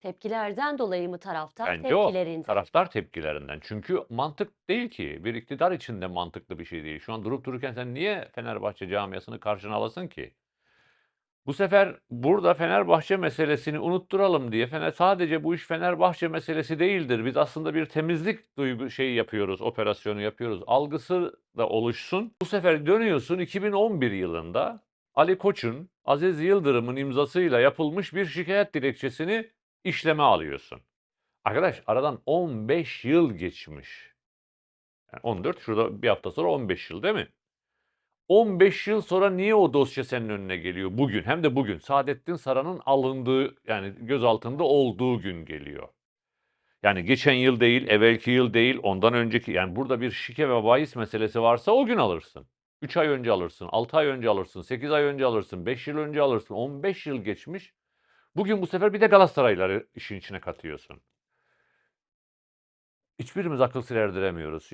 Tepkilerden dolayı mı taraftar, Bence o. tepkilerinden? Taraftar tepkilerinden. Çünkü mantık değil ki. Bir iktidar için de mantıklı bir şey değil. Şu an durup dururken sen niye Fenerbahçe camiasını karşına alasın ki? Bu sefer burada Fenerbahçe meselesini unutturalım diye Fener sadece bu iş Fenerbahçe meselesi değildir. Biz aslında bir temizlik duygu şeyi yapıyoruz, operasyonu yapıyoruz. Algısı da oluşsun. Bu sefer dönüyorsun 2011 yılında Ali Koç'un, Aziz Yıldırım'ın imzasıyla yapılmış bir şikayet dilekçesini işleme alıyorsun. Arkadaş aradan 15 yıl geçmiş. Yani 14 şurada bir hafta sonra 15 yıl değil mi? 15 yıl sonra niye o dosya senin önüne geliyor bugün? Hem de bugün. Saadettin Saran'ın alındığı yani gözaltında olduğu gün geliyor. Yani geçen yıl değil, evvelki yıl değil, ondan önceki yani burada bir şike ve bahis meselesi varsa o gün alırsın. 3 ay önce alırsın, 6 ay önce alırsın, 8 ay önce alırsın, 5 yıl önce alırsın, 15 yıl geçmiş. Bugün bu sefer bir de Galatasaraylıları işin içine katıyorsun. Hiçbirimiz akıl sır erdiremiyoruz.